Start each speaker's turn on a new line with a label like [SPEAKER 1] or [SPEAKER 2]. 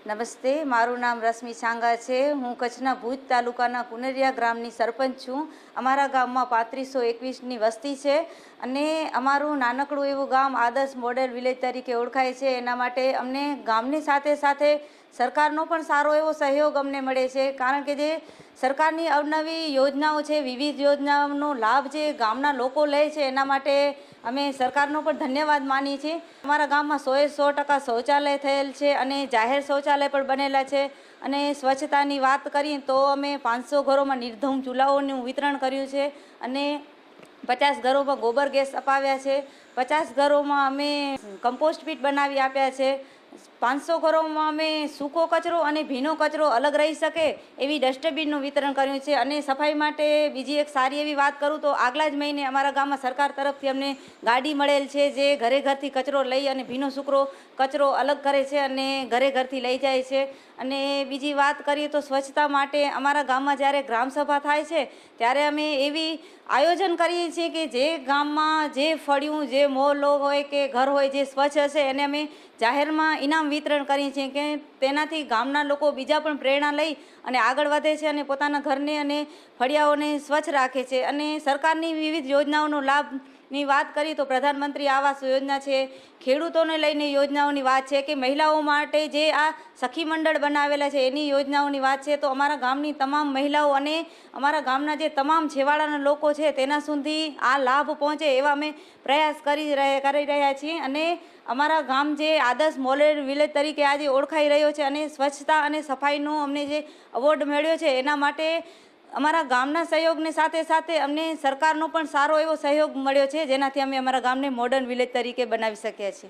[SPEAKER 1] નમસ્તે, મારું નામ રશ્મિ છાંગા છે. હું કચ્છના ભુજ તાલુકાના કુનરિયા ગ્રામની સરપંચ છું. અમારા ગામમાં પાંત્રીસો એકવીસની વસ્તી છે અને અમારું નાનકડું એવું ગામ આદર્શ મોડેલ વિલેજ તરીકે ઓળખાય છે. એના માટે અમને ગામની સાથે સાથે સરકારનો પણ સારો એવો સહયોગ અમને મળે છે. કારણ કે જે સરકારની અવનવી યોજનાઓ છે, વિવિધ યોજનાઓનો લાભ જે ગામના લોકો લે છે, એના માટે અમે સરકારનો પણ ધન્યવાદ માનીએ છીએ. અમારા ગામમાં સોએ સો ટકા શૌચાલય થયેલ છે અને જાહેર શૌચાલય પણ બનેલા છે. અને સ્વચ્છતાની વાત કરીએ તો અમે પાંચસો ઘરોમાં નિર્ધમ ચૂલાઓનું વિતરણ કર્યું છે અને પચાસ ઘરોમાં ગોબર ગેસ અપાવ્યા છે. પચાસ ઘરોમાં અમે કમ્પોસ્ટ પીટ બનાવી આપ્યા છે. પાંચસો ઘરોમાં અમે સૂકો કચરો અને ભીનો કચરો અલગ રહી શકે એવી ડસ્ટબિનનું વિતરણ કર્યું છે. અને સફાઈ માટે બીજી એક સારી એવી વાત કરું તો આગલા જ મહિને અમારા ગામમાં સરકાર તરફથી અમને ગાડી મળેલ છે જે ઘરે ઘરથી કચરો લઈ અને ભીનો સૂકરો કચરો અલગ કરે છે અને ઘરે ઘરથી લઈ જાય છે. અને બીજી વાત કરીએ તો સ્વચ્છતા માટે અમારા ગામમાં જ્યારે ગ્રામસભા થાય છે ત્યારે અમે એવી આયોજન કરીએ છીએ કે જે ગામમાં જે ફળિયું, જે મોહલ્લો હોય કે ઘર હોય જે સ્વચ્છ હશે એને અમે જાહેરમાં ઇનામ વિતરણ કરીએ છીએ કે તેનાથી ગામના લોકો બીજા પણ પ્રેરણા લઈ અને આગળ વધે છે અને પોતાના ઘરને અને ફળિયાઓને સ્વચ્છ રાખે છે અને સરકારની વિવિધ યોજનાઓનો લાભની વાત કરીએ તો પ્રધાનમંત્રી આવાસ યોજના છે. ખેડૂતોને લઈને યોજનાઓની વાત છે કે મહિલાઓ માટે જે આ સખી મંડળ બનાવેલા છે એની યોજનાઓની વાત છે. તો અમારા ગામની તમામ મહિલાઓ અને અમારા ગામના જે તમામ છેવાડાના લોકો છે તેના સુધી આ લાભ પહોંચે એવા અમે પ્રયાસ કરી રહ્યા કરી રહ્યા છીએ. અને અમારા ગામ જે આદર્શ મોલેડ વિલેજ તરીકે આજે ઓળખાઈ રહ્યો છે અને સ્વચ્છતા અને સફાઈનો અમને જે અવોર્ડ મળ્યો છે એના માટે અમારા ગામના સહયોગની સાથે સાથે અમને સરકારનો પણ સારો એવો સહયોગ મળ્યો છે, જેનાથી અમે અમારા ગામને મોડર્ન વિલેજ તરીકે બનાવી શકીએ છીએ.